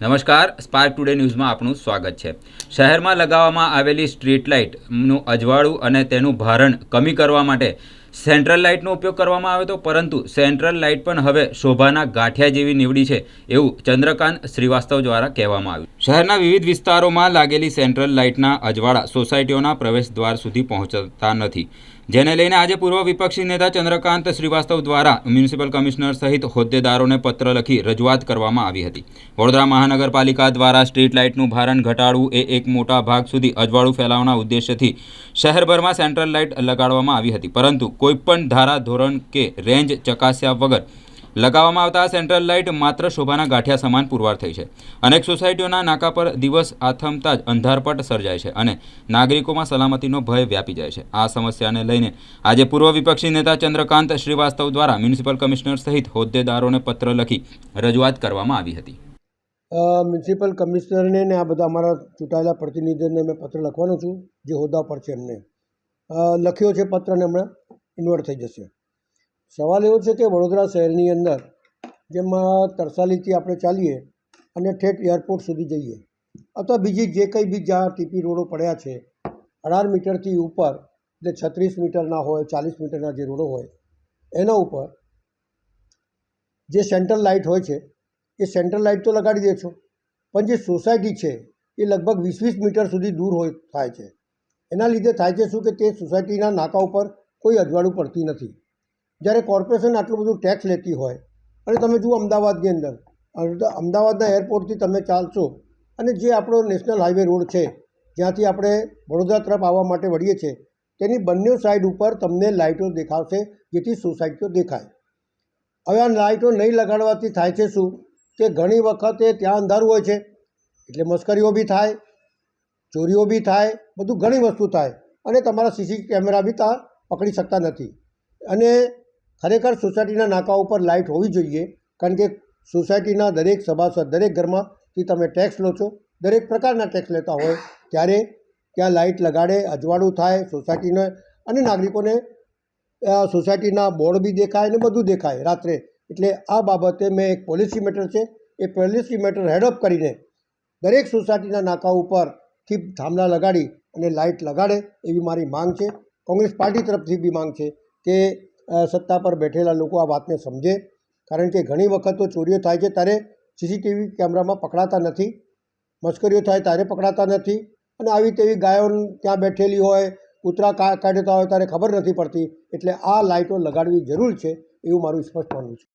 નમસ્કાર spark today ન્યૂઝમાં આપનું સ્વાગત છે. શહેરમાં લગાવવામાં આવેલી સ્ટ્રીટ લાઇટનું અજવાળું અને તેનું ભારણ કમી કરવા માટે સેન્ટ્રલ લાઇટનો ઉપયોગ કરવામાં આવ્યો હતો પરંતુ સેન્ટ્રલ લાઇટ પણ હવે શોભાના ગાંઠિયા જેવી નીવડી છે એવું ચંદ્રકાંત શ્રીવાસ્તવ દ્વારા કહેવામાં આવ્યું શહેરના વિવિધ વિસ્તારોમાં લાગેલી સેન્ટ્રલ લાઇટના અજવાળા સોસાયટીઓના પ્રવેશ દ્વાર સુધી પહોંચતા નથી. જેને લઈને આજે પૂર્વ વિપક્ષી નેતા ચંદ્રકાંત શ્રીવાસ્તવ દ્વારા મ્યુનિસિપલ કમિશનર સહિત હોદ્દેદારોને પત્ર લખી રજૂઆત કરવામાં આવી હતી. વડોદરા મહાનગરપાલિકા દ્વારા સ્ટ્રીટ લાઇટનું ભારણ ઘટાડવું એ એક મોટા ભાગ સુધી અજવાળું ફેલાવવાના ઉદ્દેશ્યથી શહેરભરમાં સેન્ટ્રલ લાઇટ લગાડવામાં આવી હતી. પરંતુ કોઈપણ ધારા ધોરણ કે રેન્જ ચકાસ્યા વગર લગાવવામાં આવતા આ સેન્ટ્રલ લાઇટ માત્ર શોભાના ગાંઠિયા સમાન પુરવાર થઈ છે. અનેક સોસાયટીઓના નાકા પર દિવસ આથમતા જ અંધારપટ સર્જાય છે અને નાગરિકોમાં સલામતીનો ભય વ્યાપી જાય છે. આ સમસ્યાને લઈને આજે પૂર્વ વિપક્ષી નેતા ચંદ્રકાંત શ્રીવાસ્તવ દ્વારા મ્યુનિસિપલ કમિશનર સહિત હોદ્દેદારોને પત્ર લખી રજૂઆત કરવામાં આવી હતી. મ્યુનિસિપલ કમિશનરને ને આ બધા અમારા ચૂંટાયેલા પ્રતિનિધિઓને મેં પત્ર લખવાનો છું, જે હોદ્દા પર છે એમને. લખ્યો છે પત્ર ને હમણાં ઇન્વર્ટ થઈ જશે. સવાલ એવો છે કે વડોદરા શહેરની અંદર જેમાં તરસાલીથી આપણે ચાલીએ અને ઠેઠ એરપોર્ટ સુધી જઈએ, અથવા બીજી જે કંઈ બી જ્યાં ટીપી રોડો પડ્યા છે, અઢાર મીટરથી ઉપર જે છત્રીસ મીટરના હોય, ચાલીસ મીટરના જે રોડો હોય, એના ઉપર જે સેન્ટ્રલ લાઇટ હોય છે, એ સેન્ટ્રલ લાઇટ તો લગાડી દે છો, પણ જે સોસાયટી છે, એ લગભગ વીસ વીસ મીટર સુધી દૂર હોય, થાય છે. એના લીધે થાય છે શું કે તે સોસાયટીના નાકા ઉપર કોઈ અજવાળું પડતી નથી. જ્યારે કોર્પોરેશન આટલું બધું ટેક્સ લેતી હોય, અને તમે જુઓ અમદાવાદની અંદર અમદા- અમદાવાદના એરપોર્ટથી તમે ચાલશો, અને જે આપણો નેશનલ હાઈવે રોડ છે, જ્યાંથી આપણે વડોદરા તરફ આવવા માટે વળીએ છીએ, તેની બંને સાઈડ ઉપર તમને લાઇટો દેખાશે, જેથી સોસાયટીઓ દેખાય. હવે આ લાઇટો નહીં લગાડવાથી થાય છે શું? કે ઘણી વખતે ત્યાં અંધારું હોય છે, એટલે મસ્કરીઓ બી થાય, ચોરીઓ બી થાય, બધું ઘણી વસ્તુ થાય, અને તમારા સીસી કેમેરા બી ત્યાં પકડી શકતા નથી. અને ખરેખર સોસાયટીના નાકા ઉપર લાઇટ હોવી જોઈએ, કારણ કે સોસાયટીના દરેક સભાસદ, દરેક ઘરમાંથી તમે ટેક્સ લો છો, દરેક પ્રકારના ટેક્સ લેતા હોય, ત્યારે ત્યાં લાઇટ લગાડે, અજવાળું થાય, સોસાયટીને અને નાગરિકોને સોસાયટીના બોર્ડ બી દેખાય ને બધું દેખાય રાત્રે. એટલે આ બાબતે મેં એક પોલિસી મેટર છે, એ પોલિસી મેટર હેડઅપ કરીને દરેક સોસાયટીના નાકા ઉપરથી થાંભલા લગાડી અને લાઇટ લગાડે એવી મારી માંગ છે. કોંગ્રેસ પાર્ટી તરફથી બી માંગ છે કે સત્તા પર બેઠેલા લોકો આ વાતને સમજે. કારણ કે ઘણી વખત તો ચોરીઓ થાય છે, ત્યારે સીસીટીવી કેમેરામાં પકડાતા નથી. મશ્કરીઓ થાય ત્યારે પકડાતા નથી. અને આવી તેવી ગાયો ત્યાં બેઠેલી હોય, કૂતરા કાઢતા હોય, ત્યારે ખબર નથી પડતી. એટલે આ લાઇટો લગાડવી જરૂર છે એવું મારું સ્પષ્ટ માનવું છે.